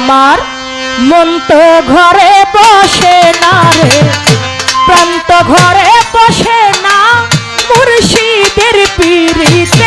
আমার মন তো ঘরে বসে না রে। প্রান্ত ঘরে বসে না মুর্শিদের পিড়িতে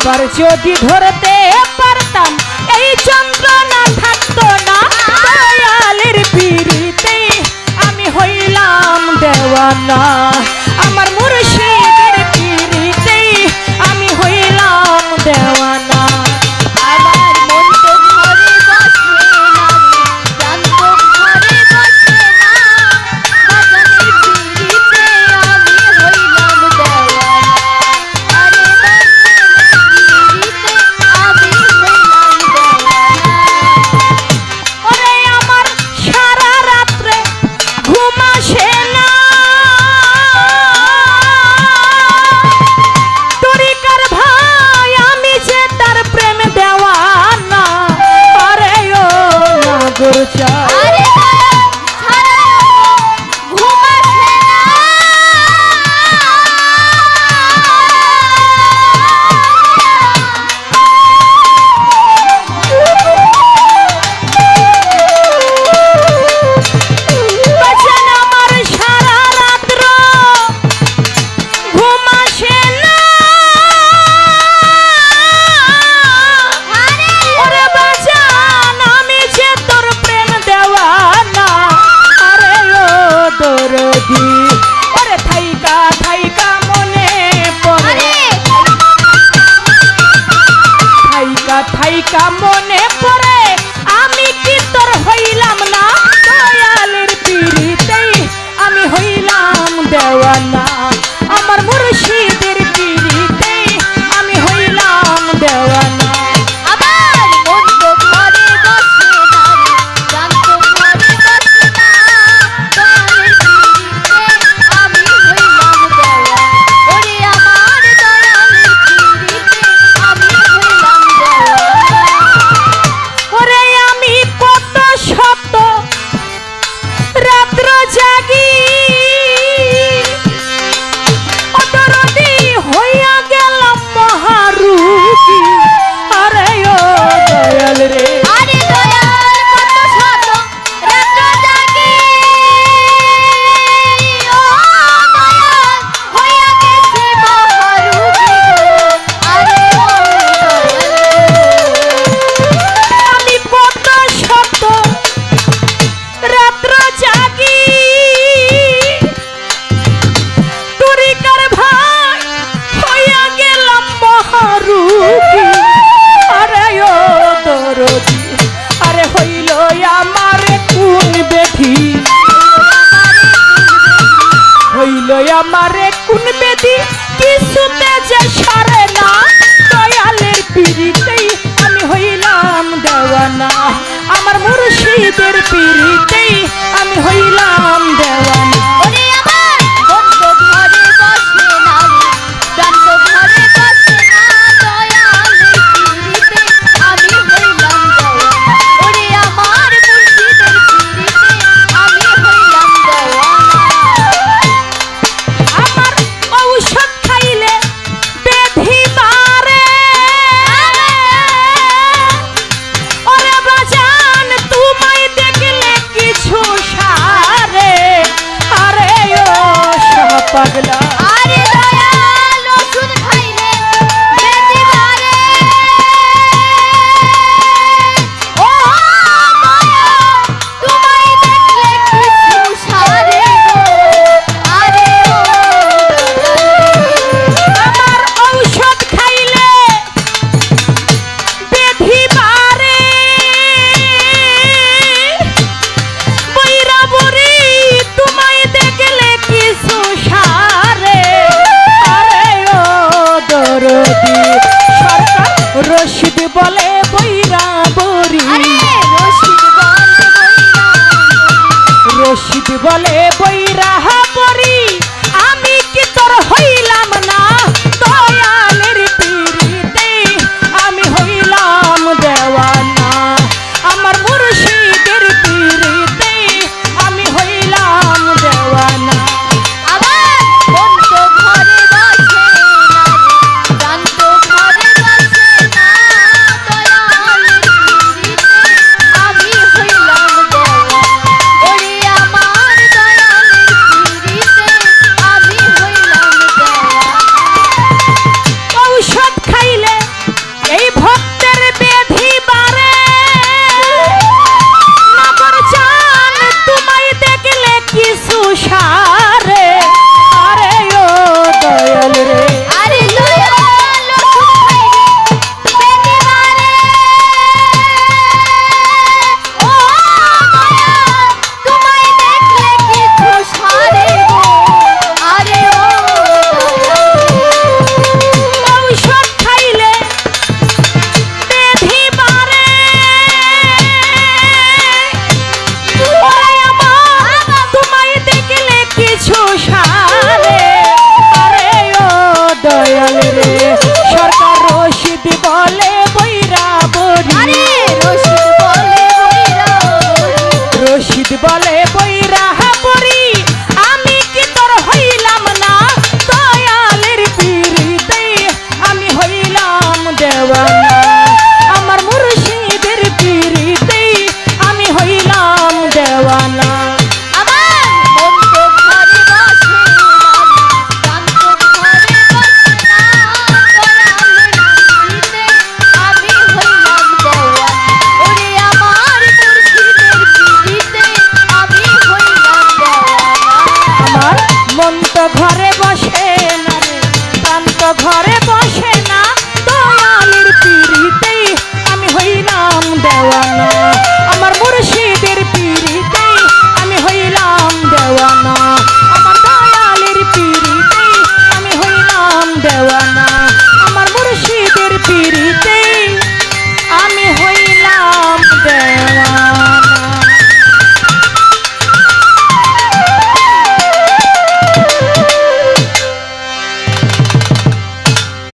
একবার যদি ধরতে পারতাম এই যন্ত্রণা থাকতো না। দয়ালের পিড়িতে আমি হইলাম দেওয়ানা। Russia. দেখি ওরে থাইকা থাইকা মনে পড়ে। থাইকা থাইকা মনে আমার মুর্শিদের পিড়িতেই আমি হইলাম দেওয়ানি। around ঘরে বসে